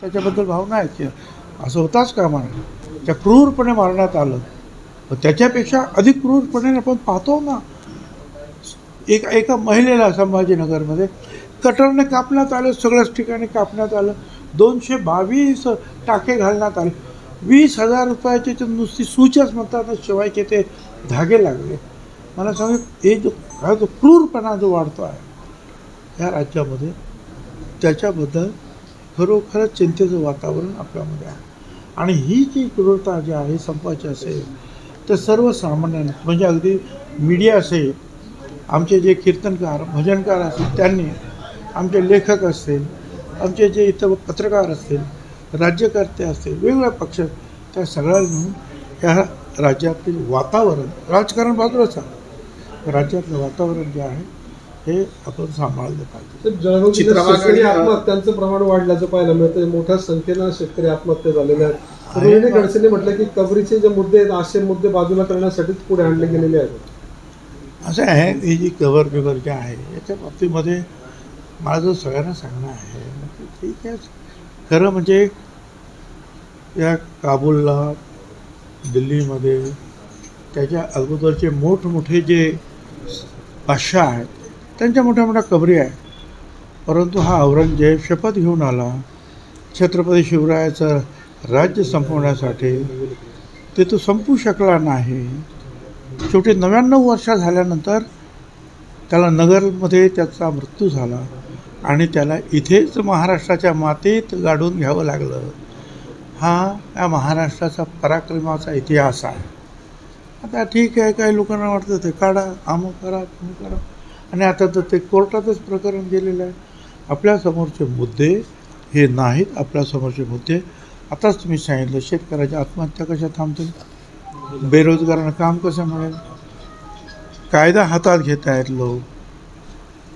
त्याच्याबद्दल भावना आहेत असं होताच कामा नये त्या क्रूरपणे मारण्यात आलं. पण त्याच्यापेक्षा अधिक क्रूरपणे आपण पाहतो ना एक एका महिलेला संभाजीनगरमध्ये कटरने कापण्यात आलं सगळ्याच ठिकाणी कापण्यात आलं. दोनशे बावीस टाके घालण्यात आले. वीस हजार रुपयाचे तर नुसती सूचच म्हणतात ना शिवायचे ते धागे लागले. मला सांग हे जो हा जो क्रूरपणा जो वाढतो आहे या राज्यामध्ये त्याच्याबद्दल खरोखरच चिंतेचं वातावरण आपल्यामध्ये आहे. आणि ही जी क्रूरता जी आहे संपाची असेल तर सर्वसामान्यांना म्हणजे अगदी मीडिया असेल आमचे जे कीर्तनकार भजनकार असतील त्यांनी आमचे लेखक असतील आमचे जे इतर पत्रकार असतील राज्यकर्ते असतील वेगवेगळ्या पक्ष त्या सगळ्यांनी ह्या राज्यातील वातावरण राजकारण बाजूलाच आहे. राज्यातलं वातावरण जे आहे हे आपण सांभाळलं पाहिजे. आत्महत्यांचं प्रमाण वाढल्याचं पाहायला मिळतं मोठ्या संख्येनं शेतकरी आत्महत्या झालेल्या आहेत. खडसेंनी म्हटलं की कबरीचे जे मुद्दे आहेत असे मुद्दे बाजूला करण्यासाठीच पुढे आणले गेलेले आहेत. असं आहे ही जी कवर बिवर जे आहे याच्या बाबतीमध्ये माझं सगळ्यांना सांगणं आहे ठीक आहे. खरं म्हणजे या काबूलला दिल्लीमध्ये त्याच्या अगोदरचे मोठमोठे जे बादशाह आहेत त्यांच्या मोठ्या मोठ्या कबरी आहे परंतु हा औरंगजेब शपथ घेऊन आला. छत्रपती शिवरायाचं राज्य संपवण्यासाठी ते तो संपू शकला नाही. शेवटी नव्याण्णव वर्ष झाल्यानंतर त्याला नगरमध्ये त्याचा मृत्यू झाला आणि त्याला इथेच महाराष्ट्राच्या मातीत गाडून घ्यावं लागलं. हा या महाराष्ट्राचा पराक्रमाचा इतिहास आहे. आता ठीक आहे काही लोकांना वाटतं ते काढा अमुक करा तुम्ही करा. आणि आता तर ते कोर्टातच प्रकरण गेलेलं आहे. आपल्यासमोरचे मुद्दे हे नाहीत आपल्यासमोरचे मुद्दे. आताच तुम्ही सांगितलं शेतकऱ्याच्या आत्महत्या कशा थांबतील? बेरोजगारांना काम कसं मिळेल? कायदा हातात घेत आहेत लोक.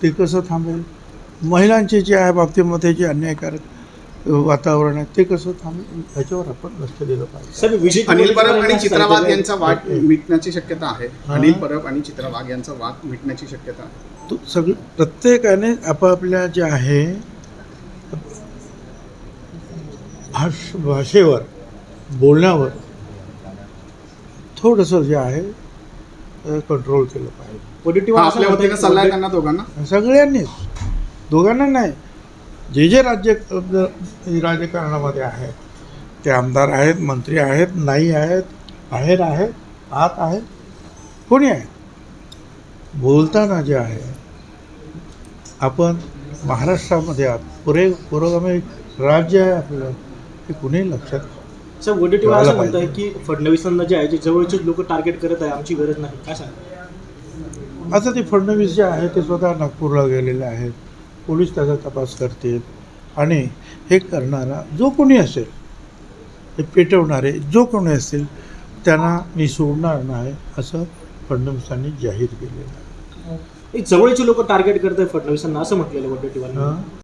ते कसं थांबेल? महिलांचे जे आहे बाबतीमध्ये जे अन्यायकारक वातावरण आहे. ते कसं थांबेल ह्याच्यावर आपण लक्ष दिलं पाहिजे. अनिल परब आणि यांना चित्रा वाघ सांगितलं यांचा वाद मिटण्याची शक्यता आहे. हा. अनिल परब आणि चित्रा वाघ यांचा वाद मिटण्याची शक्यता आहे. तो सगळं प्रत्येकाने आपापल्या जे आहे भाष भाषेवर बोलण्यावर थोडंसं जे आहे कंट्रोल केलं पाहिजे. सल्ला आहे त्यांना दोघांना? सगळ्यांनीच. दोघांना नाही. जे जे राज्य राजकारणामध्ये आहेत ते आमदार आहेत मंत्री आहेत नाही आहेत बाहेर आहेत आत आहेत कोणी आहे बोलताना जे आहे आपण महाराष्ट्रामध्ये आहात पुरे पुरोगामी राज्य आहे आपलं हे कुणीही लक्षात साहेब वडेट्टीवार असं कळायला म्हणताय की फडणवीसांना जे आहे जे जवळचे लोक टार्गेट करत आहे आमची गरज नाही. काय सांगा आता ते फडणवीस जे आहे ते स्वतः नागपूरला गेलेले आहेत. पोलीस त्याचा तपास करतील. आणि हे करणारा जो कोणी असेल हे पेटवणारे जो कोणी असतील त्यांना मी सोडणार नाही असं फडणवीसांनी जाहीर केलेलं आहे. एक जवळचे लोक टार्गेट करत आहे फडणवीसांना असं म्हटलेलं वडेट्टीवार?